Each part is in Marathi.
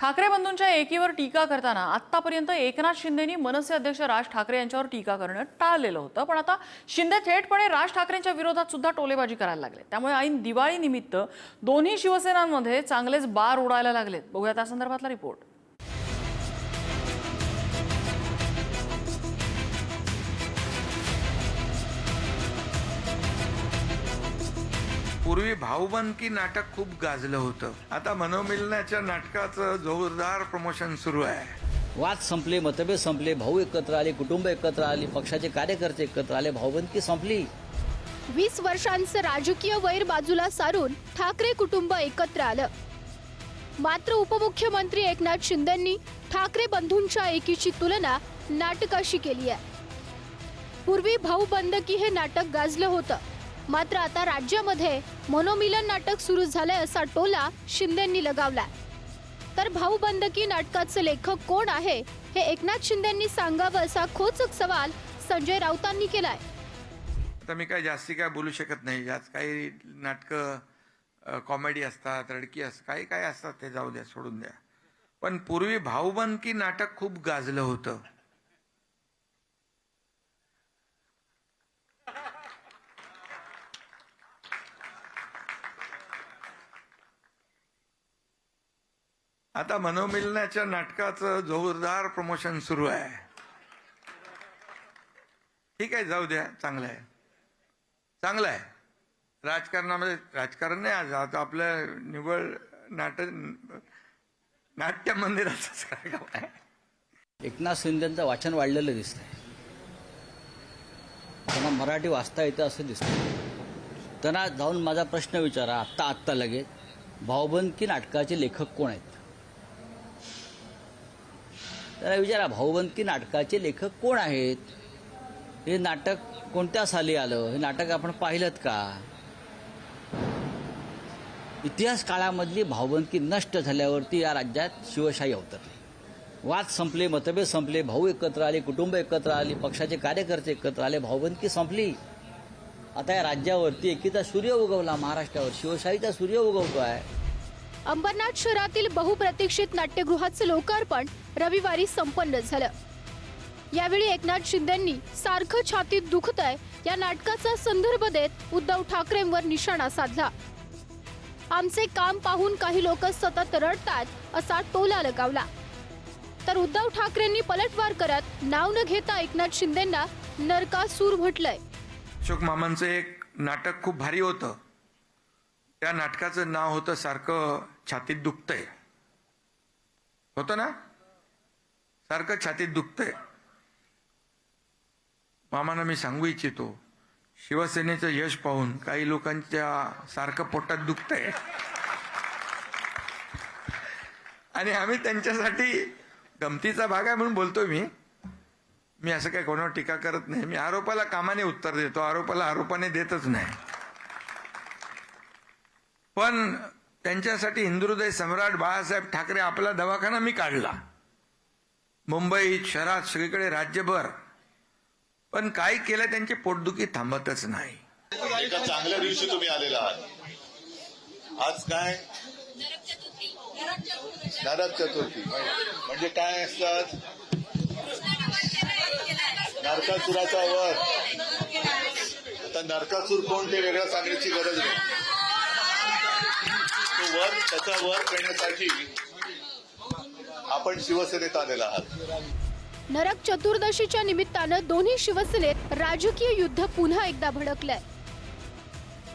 ठाकरे बंधूंच्या एकीवर टीका करताना आतापर्यंत एकनाथ शिंदेनी मनसे अध्यक्ष राज ठाकरे यांच्यावर टीका करणं टाळलेलं होतं. पण आता शिंदे थेटपणे राज ठाकरेंच्या विरोधात सुद्धा टोलेबाजी करायला लागले. त्यामुळे ऐन दिवाळीनिमित्त दोन्ही शिवसेनांमध्ये चांगलेच बार उडायला लागलेत. बघूया त्या संदर्भातला रिपोर्ट पूर्वी भाऊबंदकी नाटक खूप गाजलं होतं. आता मनोमिलनाच्या नाटकाचं जोरदार प्रमोशन सुरू आहे. वाद संपले मतभेद संपले भाऊ एकत्र आले कुटुंब एकत्र आली पक्षाचे कार्यकर्ते एकत्र आले भाऊबंदकी संपली. वीस वर्षांचं राजकीय वैर बाजूला सारून ठाकरे कुटुंब एकत्र आलं. मात्र उपमुख्यमंत्री एकनाथ शिंदेंनी ठाकरे बंधूंच्या एकीची तुलना नाटकाशी केली आहे. पूर्वी भाऊ बंदकी हे नाटक गाजलं होतं. मात्र आता राज्यामध्ये मनोमिलन नाटक सुरू झालंय असा टोला शिंदेंनी लगावला तर भाऊ बंदकी नाटकाचे लेखक कोण आहे हे एकनाथ शिंदेंनी सांगावं असा खोचक सवाल संजय राऊतांनी केलाय. आता मी काय जास्ती काय बोलू शकत नाही. यात काही नाटकं कॉमेडी असतात रडकी असतात काही काय असतात ते जाऊ द्या सोडून द्या. पण पूर्वी भाऊबंदकी नाटक खूप गाजलं होतं. आता मनोमिलनाच्या नाटकाचं जोरदार प्रमोशन सुरू आहे. ठीक आहे जाऊ द्या चांगलं आहे. चांगलं आहे. राजकारणामध्ये राजकारण नाही आज आता आपलं निवड नाट नाट्य मंदिराचाच कार्यक्रम आहे. एकनाथ शिंदेचं वाचन वाढलेलं दिसतंय. त्यांना मराठी वाचता येतं असं दिसतं त्यांना जाऊन माझा प्रश्न विचारा आत्ता आत्ता लगेच. भाऊबंदकी नाटकाचे लेखक कोण आहेत? त्याला विचारा भाऊबंदकी नाटकाचे लेखक कोण आहेत? हे नाटक कोणत्या साली आलं? हे नाटक आपण पाहिलं का? इतिहास काळामधली भाऊबंदकी नष्ट झाल्यावरती या राज्यात शिवशाही अवतरली. वाद संपले मतभेद संपले भाऊ एकत्र आले कुटुंब एकत्र आली पक्षाचे कार्यकर्ते एकत्र आले भाऊबंदकी संपली. आता या राज्यावरती एकीचा सूर्य उगवला महाराष्ट्रावर. शिवशाहीचा सूर्य उगवतो आहे अंबरनाथ शहरातील बहुप्रतीक्षित नाट्यगृहाचं लोकार्पण रविवारी संपन्न झालं. यावेळी एकनाथ शिंदेंनी सारखं छातीत दुखतंय या नाटकाचा संदर्भ देत उद्धव ठाकरेंवर निशाणा साधला. आमचे काम पाहून काही लोक सतत रडतात असा टोला लगावला. तर उद्धव ठाकरेंनी पलटवार करत नाव न घेता एकनाथ शिंदेंना नरकासूर म्हटलंय. अशोक मामांचं एक नाटक खूप भारी होतं. त्या नाटकाचं नाव होतं सारखं छातीत दुखतंय. होतं ना? सारखं छातीत दुखतंय. मामांना मी सांगू इच्छितो शिवसेनेचं यश पाहून काही लोकांच्या सारखं पोटात दुखतंय. आणि आम्ही त्यांच्यासाठी गमतीचा भाग आहे म्हणून बोलतोय मी. मी असं काय कोणावर टीका करत नाही. मी आरोपाला कामाने उत्तर देतो आरोपाला आरोपाने देतच नाही. पण त्यांच्यासाठी हिंदुहृदय सम्राट बाळासाहेब ठाकरे आपला दवाखाना मी काढला. मुंबईत शहरात सगळीकडे राज्यभर. पण काय केलं त्यांची पोटदुखी थांबतच नाही. एका चांगल्या दिवशी तुम्ही आलेला आहात. आज काय? नरक चतुर्थी. म्हणजे काय असतात? नरकासुराचा वर आता नरकासूर कोण ते वेगळं सांगण्याची गरज नाही. तो वर त्याचा वर करण्यासाठी आपण शिवसेनेत आलेला आहात. नरक चतुर्दशीच्या निमित्तानं दोन्ही शिवसेनेत राजकीय युद्ध पुन्हा एकदा भडकलंय.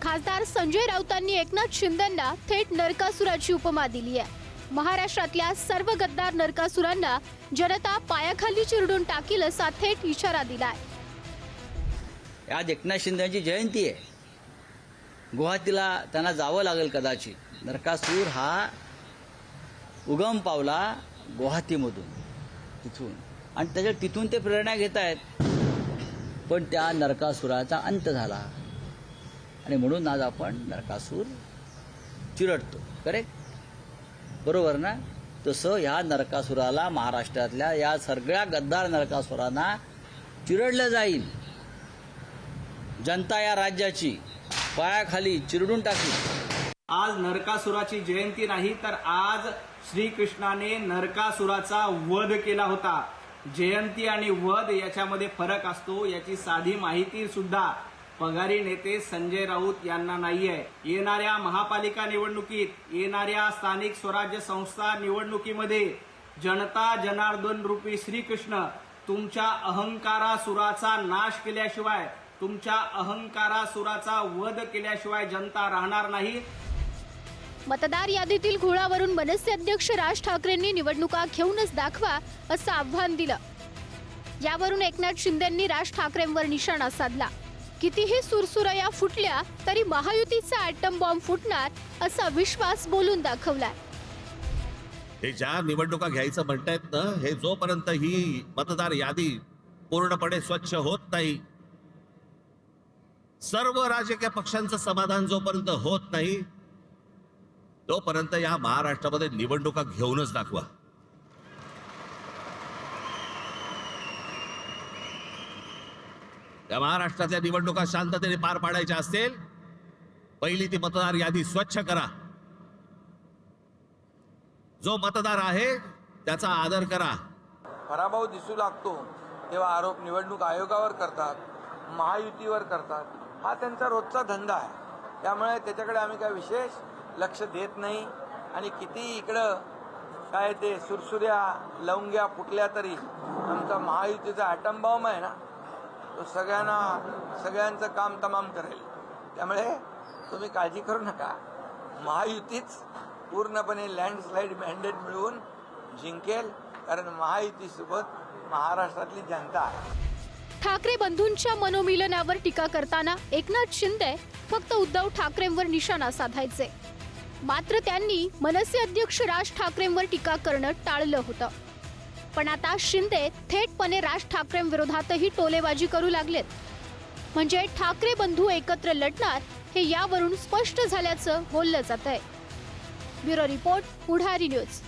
खासदार संजय राऊतांनी एकनाथ शिंदेंना थेट नरकासुराची उपमा दिली आहे. महाराष्ट्रातल्या सर्व गद्दार नरकासुरांना जनता पायाखाली चिरडून टाकील असा थेट इशारा दिलाय. आज एकनाथ शिंदेची जयंती आहे. गुवाहाटीला त्यांना जावं लागेल कदाचित. नरकासूर हा उगम पावला गुवाहाटीमधून तिथून. आणि त्याच्या तिथून ते प्रेरणा घेत आहेत. पण त्या नरकासुराचा अंत झाला. आणि म्हणून आज आपण नरकासूर चिरडतो. करेक्ट बरोबर ना? तसं ह्या नरकासुराला महाराष्ट्रातल्या या सगळ्या गद्दार नरकासुरांना चिरडलं जाईल. जनता या राज्याची पायाखाली चिरडून टाकली. आज नरकासुराची जयंती नाही तर आज श्रीकृष्णाने नरकासुराचा वध केला होता. जयंती आणि वध याच्यामध्ये फरक असतो याची साधी माहिती सुद्धा पगारी नेते संजय राऊत यांना नाहीये. येणाऱ्या महापालिका निवडणुकीत येणाऱ्या स्थानिक स्वराज्य संस्था निवडणुकीमध्ये जनता जनार्दन रूपी श्रीकृष्ण तुमच्या अहंकारासुराचा नाश केल्याशिवाय तुमच्या अहंकारासुराचा वध केल्याशिवाय जनता राहणार नाही. मतदार यादीतील घोळावरून मनसे अध्यक्ष राज ठाकरेंनी निवडणुका घेऊनच दाखवा असं आव्हान दिलं. यावरून एकनाथ शिंदेंनी राज ठाकरेंवर निशाणा साधला. कितीही सुरसुरया फुटल्या तरी महायुतीचा ॲटम बॉम्ब फुटणार असा विश्वास बोलून दाखवलाय. हे ज्या निवडणुका घ्यायचं म्हणतायत ना हे जोपर्यंत ही मतदार यादी पूर्णपणे स्वच्छ होत नाही सर्व राजकीय पक्षांचं समाधान जोपर्यंत होत नाही तोपर्यंत या महाराष्ट्रामध्ये निवडणुका घेऊनच दाखवा. या महाराष्ट्रातल्या निवडणुका शांततेने पार पाडायच्या असतील पहिली ती मतदार यादी स्वच्छ करा. जो मतदार आहे त्याचा आदर करा. पराभव दिसू लागतो तेव्हा आरोप निवडणूक आयोगावर करतात महायुतीवर करतात. हा त्यांचा रोजचा धंदा आहे. त्यामुळे त्याच्याकडे आम्ही काय विशेष लक्ष देत नाही. आणि किती इकडं काय ते सुरसुऱ्या लवंग्या फुटल्या तरी आमचा महायुतीचा ॲटमबॉम्ब आहे ना तो सगळ्यांना सगळ्यांचं काम तमाम करेल. त्यामुळे तुम्ही काळजी करू नका. महायुतीच पूर्णपणे लँडस्लाईड मॅन्डेट मिळवून जिंकेल कारण महायुतीसोबत महाराष्ट्रातली जनता आहे. ठाकरे बंधूंच्या मनोमिलनावर टीका करताना एकनाथ शिंदे फक्त उद्धव ठाकरेंवर निशाणा साधायचे. मात्र त्यांनी मनसे अध्यक्ष राज ठाकरेंवर टीका करणं टाळलं होतं. पण आता शिंदे थेटपणे राज ठाकरेंविरोधातही टोलेबाजी करू लागलेत. म्हणजे ठाकरे बंधू एकत्र लढणार हे यावरून स्पष्ट झाल्याचं बोललं जात आहे ब्युरो रिपोर्ट पुढारी न्यूज.